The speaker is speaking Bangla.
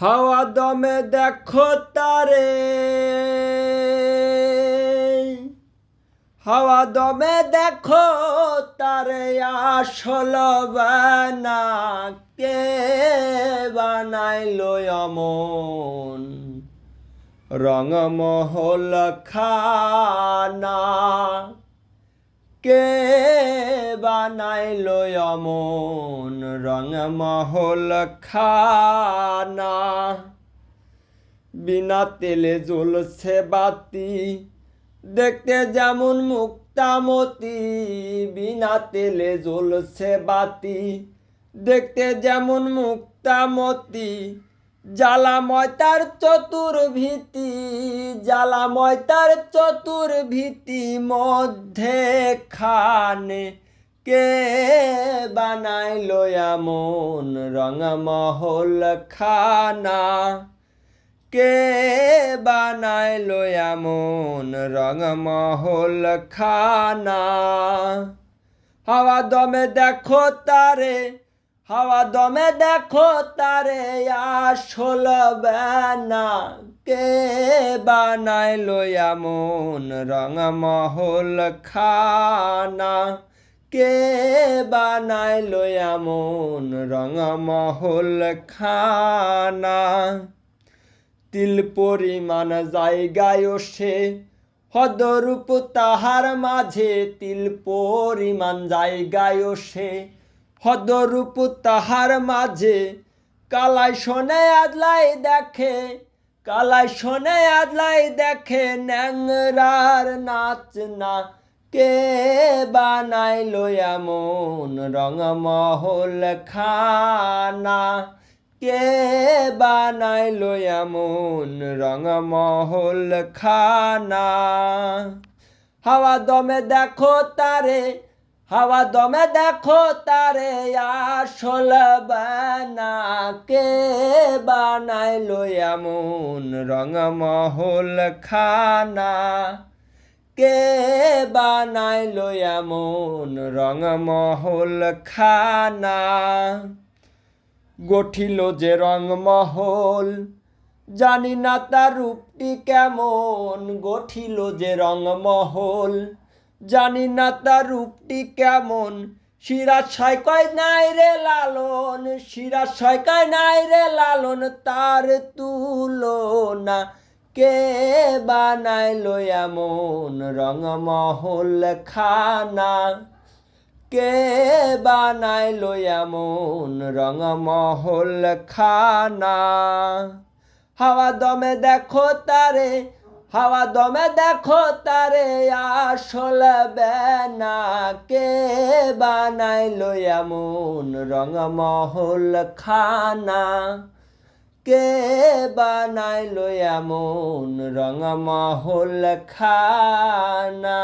হাওয়া দমে দেখো তারে। হাওয়া দমে দেখো তারে আসল বানা কে বানাইলো অমন। রঙমহল খানা কে বানাইলো অমন রঙমহল খানা? বিনা তেলে জ্বলছে বাতি, দেখতে যেমন মুক্তামতি। বিনা তেলে জ্বলছে বাতি, দেখতে যেমন মুক্তামতি। জ্বালাময় তার চতুর্ভীতি জ্বালাময় তার চতুর্ভীতি মধ্যে খানে কে বানাইলো এমন রঙমহল খানা? কে বানাইলো এমন রঙমহল খানা? হাওয়া দমে দেখো তারে হাওয়া দমে দেখো তারে আসল বেনা। কে বানাইলো এমন রঙমহল খানা? কে বানাইলো এমন রঙমহল খানা? তিল পরিমাণ জায়গায় সে হদরূপ তাহার মাঝে তিল পরিমাণ জায়গায় সে হদরূপ তাহার মাঝে। কালাই শোনে আদলাই দেখে, কালাই শোনে আদলাই দেখে ন্যাংরার নাচ না। কে বানাইলো এমন রঙমহল খানা? কে বানাইলো এমন রঙমহল খানা? হাওয়া দমে দেখো তারে হাওয়া দমে দেখো তারে আসল বানা কে বানাইলো এমন রঙমহল খানা। কে বানাইলো এমন রঙমহল খানা? গঠিল যে রংমহল জানি না তার রূপটি কেমন। গঠিল যে রংমহল জানি না তার রূপটি কেমন। শিরা ছয়কয় নাই রে লালন, শিরা ছয়কয় নাই রে লালন, তার তুলনা কে বানাইলো এমন রংমহল খানা? কে বানাইলো এমন রঙমহল খানা? হাওয়া দমে দেখো তারে হাওয়া দমে দেখো তারে আসল বেনা কে বানাইলো এমন রঙমহল খানা। কে বানাইলো এমন রঙমহল খানা?